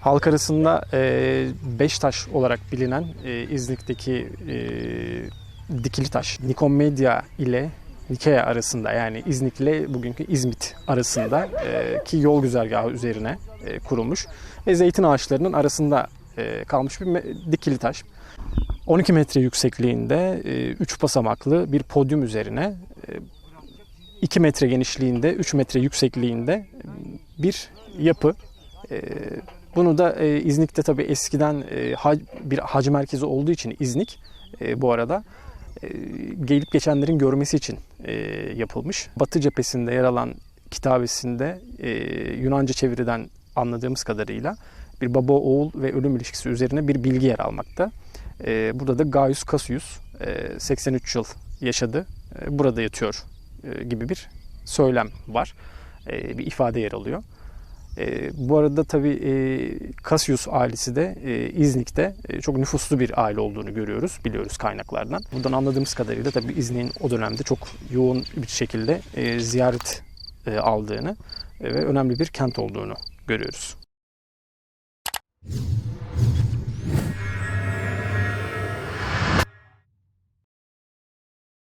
Halk arasında e, beş taş olarak bilinen e, İznik'teki e, dikili taş Nikon Medya ile Nikea arasında yani İznik ile bugünkü İzmit arasında e, ki yol güzergahı üzerine e, kurulmuş ve zeytin ağaçlarının arasında e, kalmış bir dikili taş. 12 metre yüksekliğinde 3 basamaklı bir podyum üzerine 2 metre genişliğinde 3 metre yüksekliğinde e, bir yapı. Bunu da e, İznik'te tabii eskiden e, hac- bir hac merkezi olduğu için İznik e, bu arada e, gelip geçenlerin görmesi için e, yapılmış. Batı cephesinde yer alan kitabesinde e, Yunanca çeviriden anladığımız kadarıyla bir baba oğul ve ölüm ilişkisi üzerine bir bilgi yer almakta. E, burada da Gaius Cassius e, 83 yıl yaşadı. E, burada yatıyor e, gibi bir söylem var. E, bir ifade yer alıyor. E, bu arada tabii e, Cassius ailesi de e, İznik'te e, çok nüfuslu bir aile olduğunu görüyoruz, biliyoruz kaynaklardan. Buradan anladığımız kadarıyla tabii İznik'in o dönemde çok yoğun bir şekilde e, ziyaret e, aldığını e, ve önemli bir kent olduğunu görüyoruz.